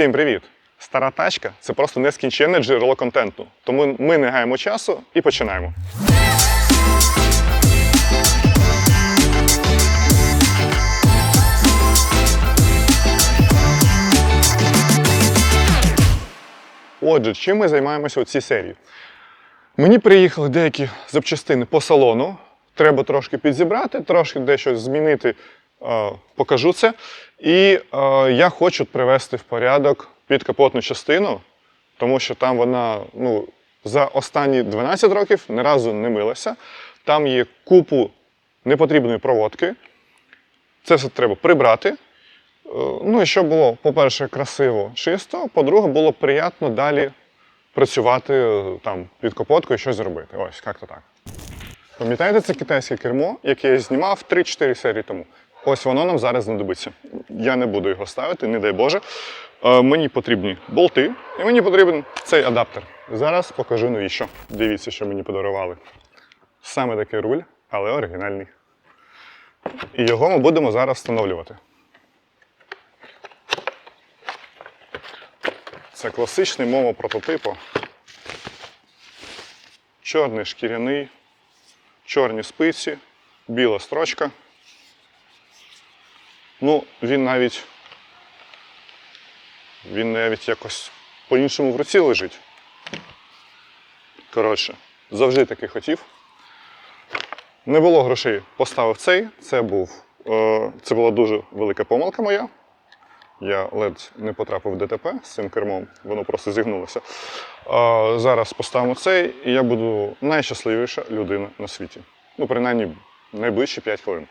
Всім привіт! Стара тачка це просто нескінченне джерело контенту. Тому ми не гаємо часу і починаємо. Отже, чим ми займаємося у цій серії? Мені приїхали деякі запчастини по салону. Треба трошки підзібрати, трошки дещо змінити. Покажу це. І я хочу привести в порядок підкапотну частину, тому що там вона ну, за останні 12 років ні разу не милася. Там є купу непотрібної проводки. Це все треба прибрати. Е, Ну і щоб було, по-перше, красиво, чисто, по-друге, було приємно далі працювати е, там під капоткою і щось зробити. Ось, як-то так. Пам'ятаєте це китайське кермо, яке я знімав 3-4 серії тому? Ось воно нам зараз знадобиться. Я не буду його ставити, не дай Боже. Е, мені потрібні болти, і мені потрібен цей адаптер. Зараз покажу навіщо. Дивіться, що мені подарували. Саме такий руль, але оригінальний. І його ми будемо зараз встановлювати. Це класичний момо прототипу. Чорний шкіряний, чорні спиці, біла строчка. Ну, він навіть. Він навіть якось по-іншому в руці лежить. Коротше, завжди таки хотів. Не було грошей, поставив цей. Це був. Е, це була дуже велика помилка моя. Я ледь не потрапив в ДТП з цим кермом, воно просто зігнулося. А зараз поставимо цей, і я буду найщасливіша людина на світі. Ну, принаймні, найближчі 5 хвилин.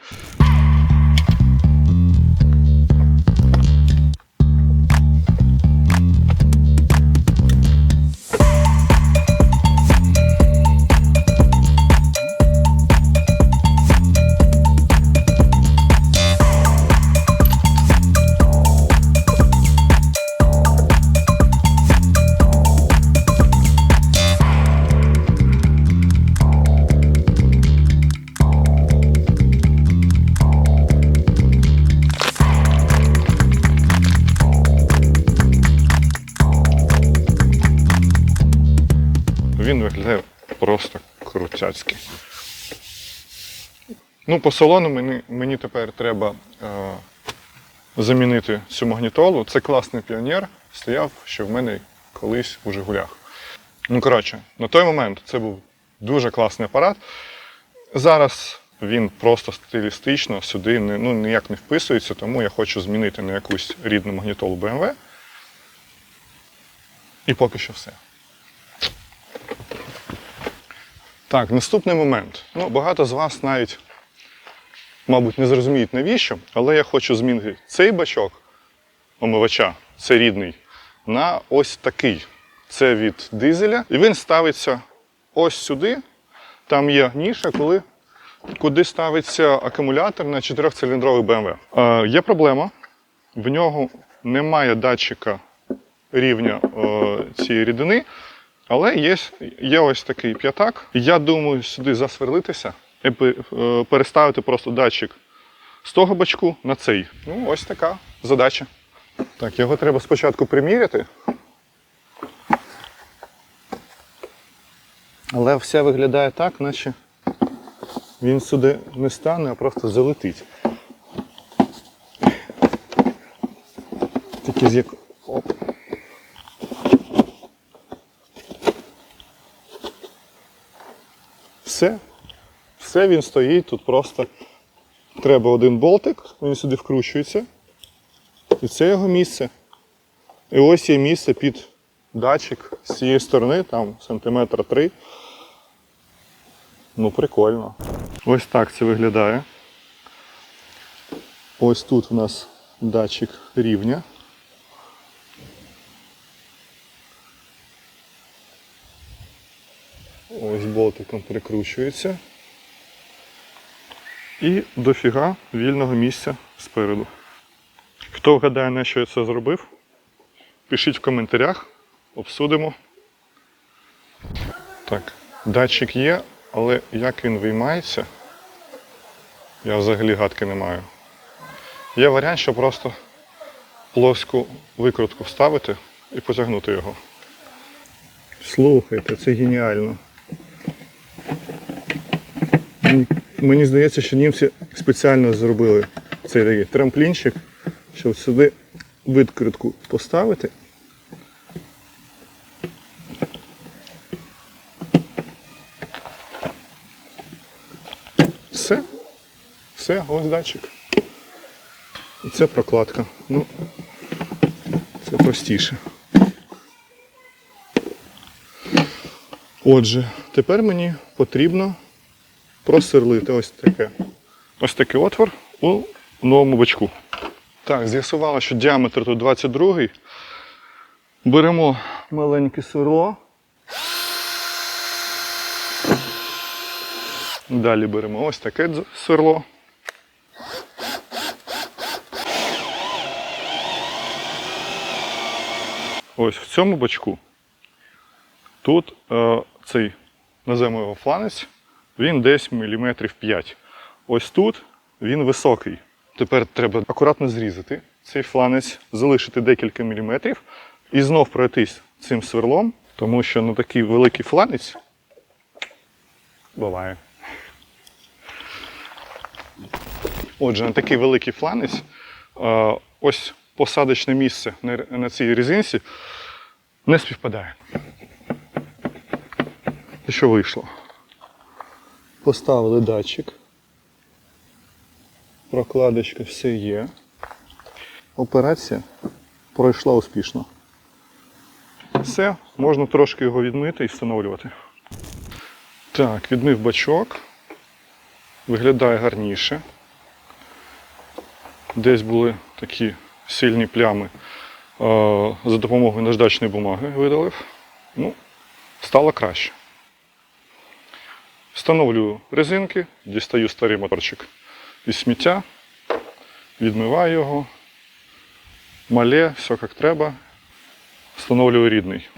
Просто крутяцький. Ну, по салону мені, мені тепер треба е, замінити цю магнітолу. Це класний піонер, стояв ще в мене колись у Жигулях. Ну, коротше, на той момент це був дуже класний апарат. Зараз він просто стилістично сюди не, ну, ніяк не вписується, тому я хочу змінити на якусь рідну магнітолу BMW. І поки що все. Так, наступний момент. Ну, багато з вас навіть, мабуть, не зрозуміють навіщо, але я хочу змінити цей бачок омивача, це рідний, на ось такий. Це від дизеля. І він ставиться ось сюди. Там є ніша, коли, куди ставиться акумулятор на 4-циліндровий BMW. Е, є проблема. В нього немає датчика рівня е, цієї рідини. Але є, є ось такий п'ятак. Я думаю, сюди засверлитися і е, переставити просто датчик з того бачку на цей. Ну, ось така задача. Так, його треба спочатку приміряти. Але все виглядає так, наче він сюди не стане, а просто залетить. Тільки з як. Все. Все він стоїть, тут просто треба один болтик, він сюди вкручується. І це його місце. І ось є місце під датчик з цієї сторони, там сантиметра три. Ну, прикольно. Ось так це виглядає. Ось тут у нас датчик рівня. Ось болтиком прикручується. І дофіга вільного місця спереду. Хто вгадає, на що я це зробив, пишіть в коментарях, обсудимо. Так, датчик є, але як він виймається, я взагалі гадки не маю. Є варіант, що просто плоску викрутку вставити і потягнути його. Слухайте, це геніально. Мені- здається, що німці спеціально зробили цей такий трамплінчик, щоб сюди викрутку поставити. Все. Все, ось датчик. І це прокладка. Ну, це простіше. Отже, тепер мені потрібно просверлити ось таке. Ось такий отвор у новому бачку. Так, з'ясувало, що діаметр тут 22. Беремо маленьке сверло. Далі беремо ось таке сверло. Ось в цьому бачку. Тут е, цей, називаємо його фланець, він десь міліметрів 5. Ось тут він високий. Тепер треба акуратно зрізати цей фланець, залишити декілька міліметрів і знов пройтись цим сверлом, тому що на такий великий фланець буває. Отже, на такий великий фланець, ось посадочне місце на, цій резинці не співпадає. І що вийшло? Поставили датчик. Прокладочка все є. Операція пройшла успішно. Все, можна трошки його відмити і встановлювати. Так, відмив бачок. Виглядає гарніше. Десь були такі сильні плями е, за допомогою наждачної бумаги видалив. Ну, стало краще. Встановлюю резинки, дістаю старий моторчик із сміття, відмиваю його, мале, все як треба. Встановлюю рідний.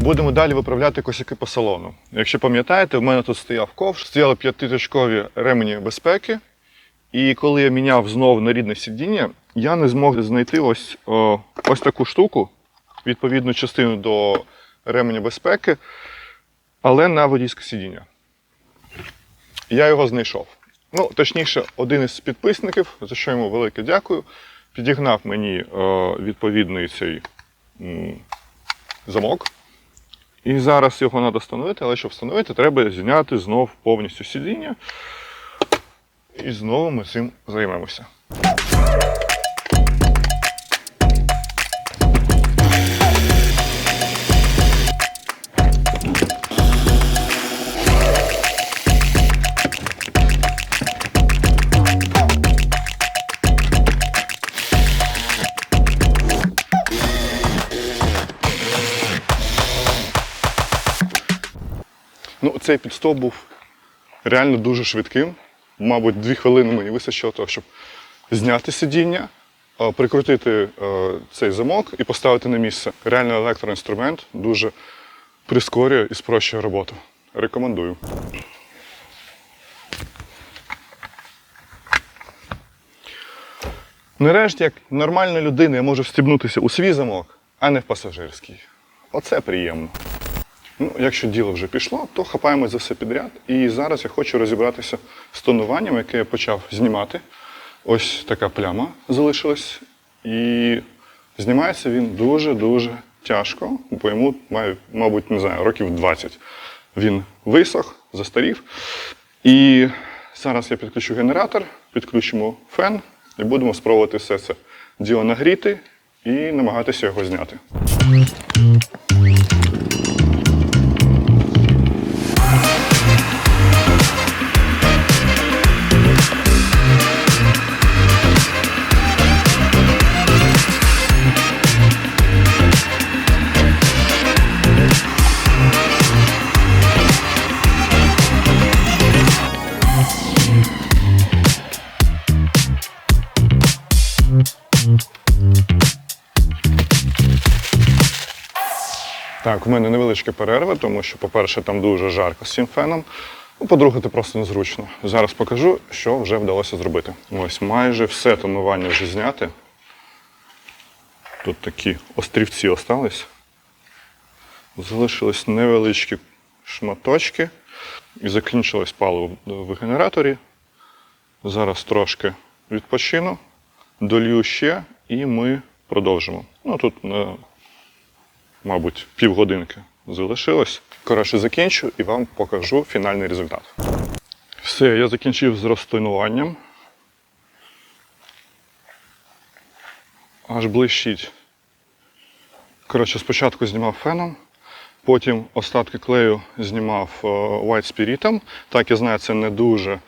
Будемо далі виправляти косяки по салону. Якщо пам'ятаєте, в мене тут стояв ковш, стояли п'ятиточкові ремені безпеки. І коли я міняв знову на рідне сидіння, я не змог знайти ось, о, ось таку штуку, відповідну частину до ременя безпеки, але на водійське сидіння. Я його знайшов. Ну, точніше, один із підписників, за що йому велике дякую, підігнав мені е, відповідний цей м, замок. І зараз його треба встановити, але щоб встановити, треба зняти знов повністю сидіння. І знову ми цим займемося. Ну, цей підстоп був реально дуже швидким. Мабуть, дві хвилини мені вистачило того, щоб зняти сидіння, е, прикрутити е, цей замок і поставити на місце. Реально електроінструмент дуже прискорює і спрощує роботу. Рекомендую. Нарешті, як нормальна людина, я можу встібнутися у свій замок, а не в пасажирський. Оце приємно. Ну, якщо діло вже пішло, то хапаємо за все підряд. І зараз я хочу розібратися з тонуванням, яке я почав знімати. Ось така пляма залишилась. І знімається він дуже-дуже тяжко, бо йому має, мабуть, не знаю, років 20. Він висох, застарів. І зараз я підключу генератор, підключимо фен і будемо спробувати все це діло нагріти і намагатися його зняти. В мене невеличка перерва, тому що, по-перше, там дуже жарко з цим феном. Ну, по-друге, це просто незручно. Зараз покажу, що вже вдалося зробити. Ось майже все тонування вже зняте. Тут такі острівці остались. Залишились невеличкі шматочки. І закінчилось паливо в генераторі. Зараз трошки відпочину, долью ще і ми продовжимо. Ну тут, е, мабуть, півгодинки залишилось. Коротше, закінчу і вам покажу фінальний результат. Все, я закінчив з розтонуванням. Аж блищить. Коротше, спочатку знімав феном, потім остатки клею знімав е, White Spirit. Так, я знаю, це не дуже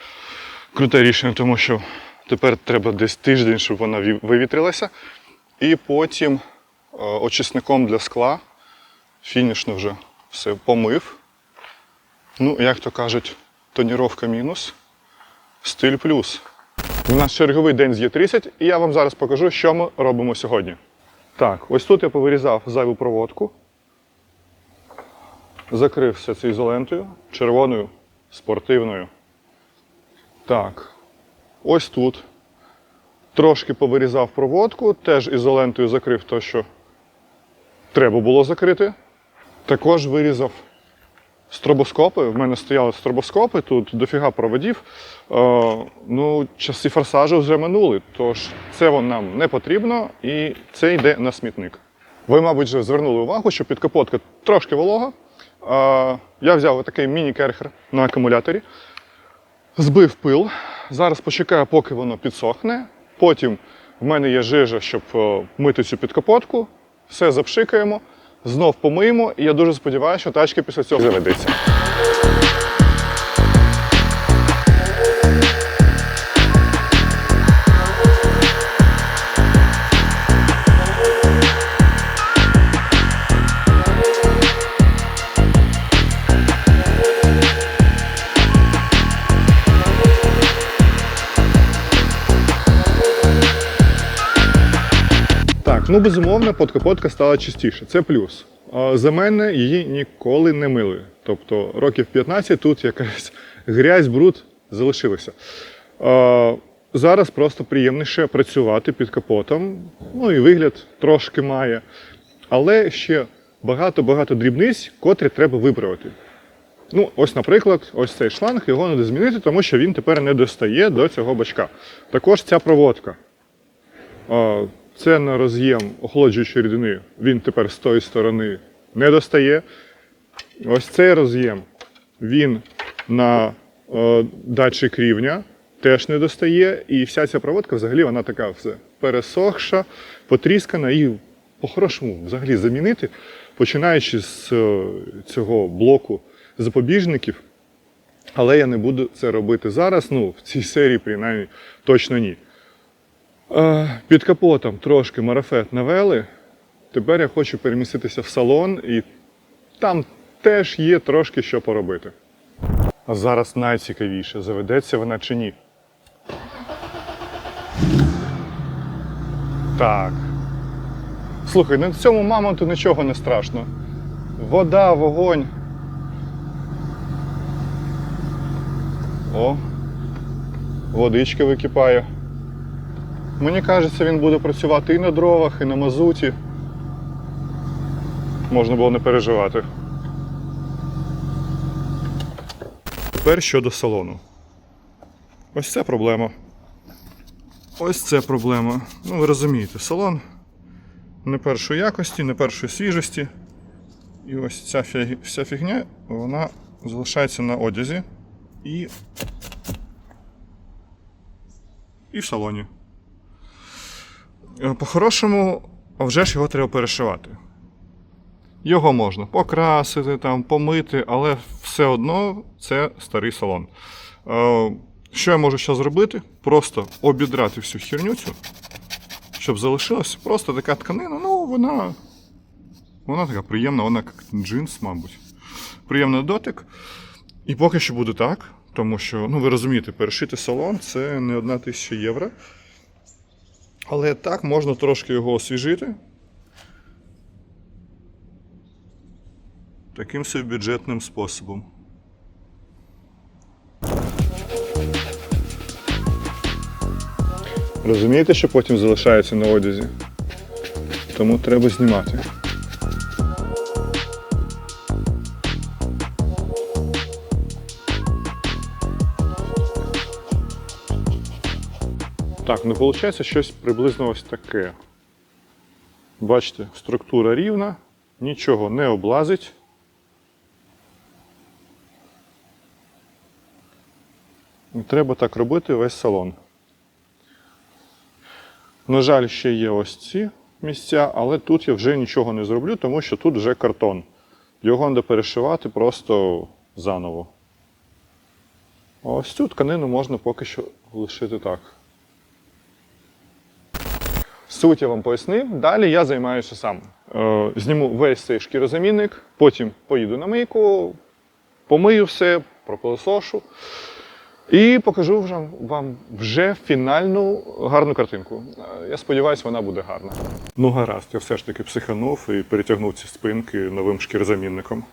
круте рішення, тому що тепер треба десь тиждень, щоб вона вивітрилася. І потім очисником для скла фінішно вже все помив. Ну, як то кажуть, тоніровка мінус, стиль плюс. У нас черговий день з Є30, і я вам зараз покажу, що ми робимо сьогодні. Так, ось тут я повирізав зайву проводку, закрив все це ізолентою, червоною, спортивною. Так, ось тут. Трошки повирізав проводку, теж ізолентою закрив те, що треба було закрити. Також вирізав стробоскопи. В мене стояли стробоскопи, тут дофіга проводів. Е, ну, часи форсажу вже минули, тож це нам не потрібно і це йде на смітник. Ви, мабуть, вже звернули увагу, що підкапотка трошки волога. Е, я взяв такий міні-керхер на акумуляторі, збив пил. Зараз почекаю, поки воно підсохне. Потім в мене є жижа, щоб е, мити цю підкапотку. Все запшикаємо, знов помиємо, і я дуже сподіваюся, що тачка після цього заведеться. Ну безумовно, подкапотка стала чистіше. Це плюс. За мене її ніколи не мили. Тобто років 15 тут якась грязь, бруд залишилися. А, Зараз просто приємніше працювати під капотом. Ну і вигляд трошки має. Але ще багато-багато дрібниць, котрі треба виправити. Ну, ось, наприклад, ось цей шланг, його треба змінити, тому що він тепер не достає до цього бачка. Також ця проводка. Це на роз'єм охолоджуючої рідини. Він тепер з тої сторони не достає. Ось цей роз'єм, він на е, датчик рівня теж не достає. І вся ця проводка взагалі вона така все пересохша, потріскана і по-хорошому взагалі замінити, починаючи з е, цього блоку запобіжників. Але я не буду це робити зараз. Ну, в цій серії, принаймні, точно ні. Е, Під капотом трошки марафет навели. Тепер я хочу переміститися в салон, і там теж є трошки що поробити. А зараз найцікавіше, заведеться вона чи ні. Так. Слухай, ну цьому мамонту нічого не страшно. Вода, вогонь. О, водичка википає. Мені кажеться, він буде працювати і на дровах, і на мазуті. Можна було не переживати. Тепер щодо салону. Ось це проблема. Ось це проблема. Ну, ви розумієте, салон не першої якості, не першої свіжості. І ось ця фіг- вся фігня, вона залишається на одязі і. І в салоні. Е, По-хорошому, а вже ж його треба перешивати. Його можна покрасити, там, помити, але все одно це старий салон. Е, Що я можу зараз зробити? Просто обідрати всю херню цю, щоб залишилась просто така тканина. Ну, вона. Вона така приємна, вона як джинс, мабуть. Приємний дотик. І поки що буде так, тому що, ну ви розумієте, перешити салон це не одна тисяча євро. Але так можна трошки його освіжити. Таким собі бюджетним способом. Розумієте, що потім залишається на одязі? Тому треба знімати. Так, ну виходить щось приблизно ось таке. Бачите, структура рівна, нічого не облазить. І Треба так робити весь салон. На жаль, ще є ось ці місця, але тут я вже нічого не зроблю, тому що тут вже картон. Його треба перешивати просто заново. Ось цю тканину можна поки що лишити так. Суть вам пояснив. Далі я займаюся сам. Е, зніму весь цей шкірозамінник, потім поїду на мийку, помию все, пропилосошу. І покажу вже вам вже фінальну гарну картинку. Е, Я сподіваюся, вона буде гарна. Ну, гаразд, я все ж таки психанув і перетягнув ці спинки новим шкірозамінником.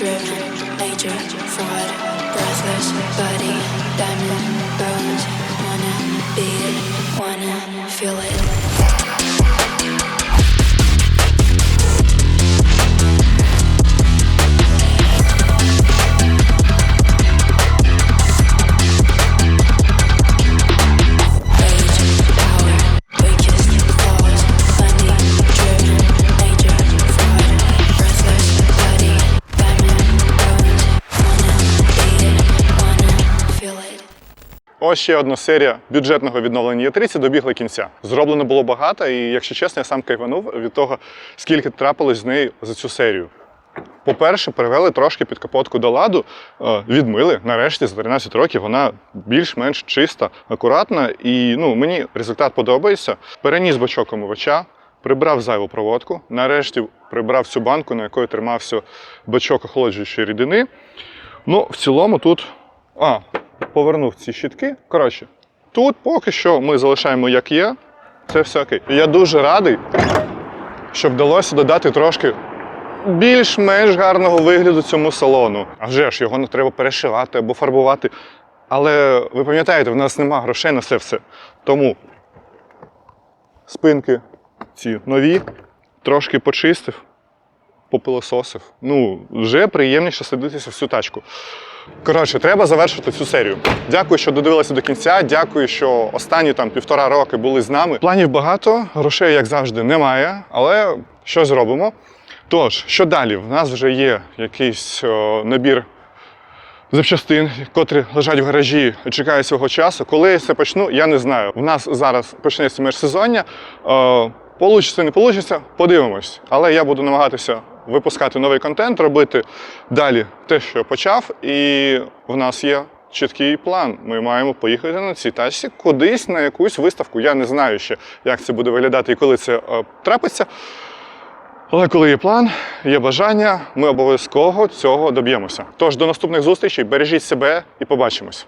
Driven, major fraud, breathless body, diamond bones, wanna be it, wanna feel it. Ось ще одна серія бюджетного відновлення Є30 добігла кінця. Зроблено було багато, і, якщо чесно, я сам кайфанув від того, скільки трапилось з нею за цю серію. По-перше, привели трошки під капотку до ладу, е, відмили. Нарешті за 13 років вона більш-менш чиста, акуратна. І ну, мені результат подобається. Переніс бачок омивача, прибрав зайву проводку. Нарешті прибрав цю банку, на якої тримався бачок охолоджуючої рідини. Ну, в цілому тут. А, повернув ці щітки. Коротше, тут поки що ми залишаємо як є. Це все окей. Я дуже радий, що вдалося додати трошки більш-менш гарного вигляду цьому салону. А вже ж його не треба перешивати або фарбувати. Але ви пам'ятаєте, в нас нема грошей на це все. Тому спинки ці нові, трошки почистив, попилососив. Ну, вже приємніше садитися в цю тачку. Коротше, треба завершити цю серію. Дякую, що додивилися до кінця. Дякую, що останні там півтора роки були з нами. Планів багато, грошей, як завжди, немає, але що зробимо? Тож, що далі? В нас вже є якийсь о, набір запчастин, котрі лежать в гаражі чекають свого часу. Коли я це почну, я не знаю. У нас зараз почнеться межсезоння. Е, Получиться, не получиться, подивимось. Але я буду намагатися випускати новий контент, робити далі те, що почав. І в нас є чіткий план. Ми маємо поїхати на цій тачці кудись на якусь виставку. Я не знаю ще, як це буде виглядати і коли це е, трапиться. Але коли є план, є бажання, ми обов'язково цього доб'ємося. Тож до наступних зустрічей, бережіть себе і побачимось.